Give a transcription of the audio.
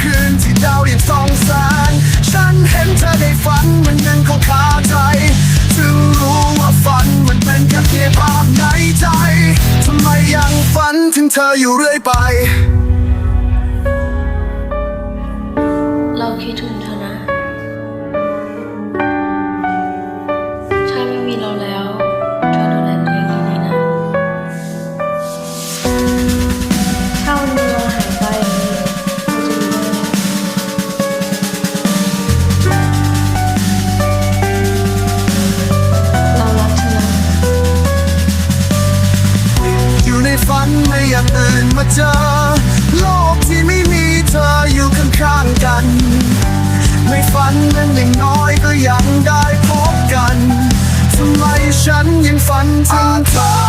คืนที่ดาวเรียบสองแสงฉันเห็นเธอในฝันมันยังคงคาใจจึงรู้ว่าฝันมันเป็นแค่เพียงภาพในใจ ทำไมยังฝันถึงเธออยู่เรื่อยไป อื่นมาเจอ โลกที่ไม่มีเธออยู่ข้างๆกัน ไม่ฝันนั้นอย่างน้อยก็ยังได้พบกัน ทำไมฉันยังฝันถึงเธอ